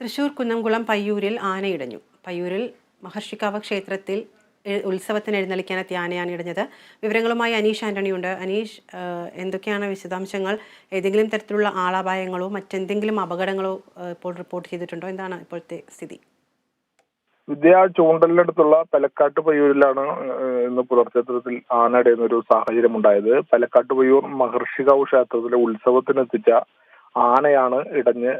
തൃശൂർ കുന്നംകുളം പയ്യൂരിൽ ആനയിടഞ്ഞു. പയ്യൂരിൽ മഹർഷിക്കാവ് ക്ഷേത്രത്തിൽ ഉത്സവത്തിന് എഴുന്നള്ളിക്കാനെത്തിയ ആനയാണ് ഇടഞ്ഞത്. വിവരങ്ങളുമായി അനീഷ് ആന്റണിയുണ്ട്. അനീഷ് എന്തൊക്കെയാണ് വിശദാംശങ്ങൾ? ഏതെങ്കിലും തരത്തിലുള്ള ആളപായങ്ങളോ മറ്റെന്തെങ്കിലും അപകടങ്ങളോ ഇപ്പോൾ റിപ്പോർട്ട് ചെയ്തിട്ടുണ്ടോ? എന്താണ് ഇപ്പോഴത്തെ സ്ഥിതി? വിദ്യ ചൂണ്ടലിനടുത്തുള്ള പലക്കാട്ട് പയ്യൂരിലാണ് ഇന്ന് പുലർച്ചത്തിൽ ആന ഇടയുന്ന ഒരു സാഹചര്യം ഉണ്ടായത് പലക്കാട്ട് പയ്യൂർ മഹർഷികാവ് ക്ഷേത്രത്തിലെ ഉത്സവത്തിനെത്തിച്ച ആനയാണ് ഇടഞ്ഞ്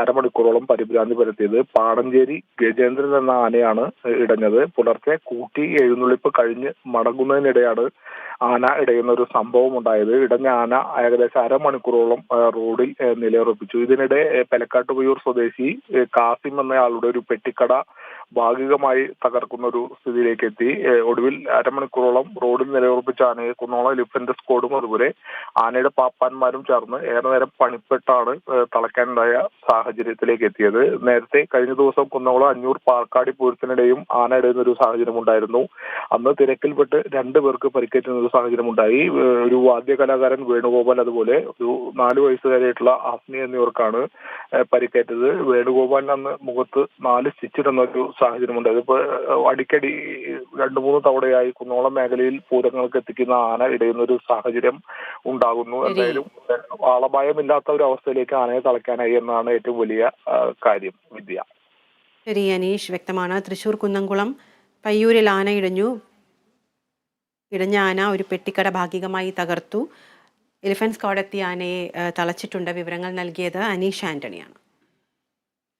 അരമണിക്കൂറോളം പരിഭ്രാന്തി പരത്തിയത്. പാടഞ്ചേരി ഗജേന്ദ്രൻ എന്ന ആനയാണ് ഇടഞ്ഞത്. പുലർച്ചെ കൂട്ടി എഴുന്നള്ളിപ്പ് കഴിഞ്ഞ് മടങ്ങുന്നതിനിടെയാണ് ആന ഇടയുന്ന ഒരു സംഭവം ഉണ്ടായത്. ഇടഞ്ഞ ആന ഏകദേശം അരമണിക്കൂറോളം റോഡിൽ നിലയുറപ്പിച്ചു. ഇതിനിടെ പെലക്കാട്ടുപയ്യൂർ സ്വദേശി കാസിം എന്നയാളുടെ ഒരു പെട്ടിക്കട ഭാഗികമായി തകർക്കുന്ന ഒരു സ്ഥിതിയിലേക്ക് എത്തി ഒടുവിൽ അരമണിക്കൂറോളം റോഡിൽ നിലയുറപ്പിച്ച ആനയെ കുന്നോളം എലിഫന്റ് സ്ക്വാഡും അതുപോലെ ആനയുടെ പാപ്പാന്മാരും ചേർന്ന് ഏറെ നേരം പണിപ്പെട്ടാണ് ഏഹ്, തളയ്ക്കാനുണ്ടായ സാഹചര്യത്തിലേക്ക് എത്തിയത്. നേരത്തെ കഴിഞ്ഞ ദിവസം കുന്നോളം അഞ്ഞൂർ പാർക്കാടി പൂരത്തിനിടെയും ആന ഇടയുന്ന ഒരു സാഹചര്യം ഉണ്ടായിരുന്നു അന്ന് തിരക്കിൽപ്പെട്ട് രണ്ടു പേർക്ക് പരിക്കേറ്റുന്ന ഒരു സാഹചര്യം ഉണ്ടായി ഒരു വാദ്യ കലാകാരൻ വേണുഗോപാൽ അതുപോലെ ഒരു നാല് വയസ്സുകാരിയായിട്ടുള്ള ആസ്മി എന്നിവർക്കാണ് പരിക്കേറ്റത്. വേണുഗോപാലിന് അന്ന് മുഖത്ത് നാല് സ്റ്റിച്ചിടുന്ന ഒരു സാഹചര്യം ഉണ്ടായത് ഇപ്പൊ അടിക്കടി രണ്ടു മൂന്ന് തവണയായി കുന്നോളം മേഖലയിൽ പൂരങ്ങൾക്ക് എത്തിക്കുന്ന ആന ഇടയുന്ന ഒരു സാഹചര്യം ഉണ്ടാകുന്നു. എന്തായാലും ഏഹ്, ആളപായമില്ലാത്ത ഒരു അവസ്ഥയിലേക്ക് ആനയെ തളയ്ക്കാനായി എന്നാണ് ഏറ്റവും വലിയ കാര്യം വിദ്യ. ശരി അനീഷ് വ്യക്തമാണ്. തൃശൂർ കുന്നംകുളം പയ്യൂരിൽ ആന ഇടഞ്ഞു. ഇടഞ്ഞ ആന ഒരു പെട്ടിക്കട ഭാഗികമായി തകർത്തു. എലിഫൻസ് എത്തിയ ആനയെ തളച്ചിട്ടുണ്ട്. വിവരങ്ങൾ നൽകിയത് അനീഷ് ആന്റണിയാണ്.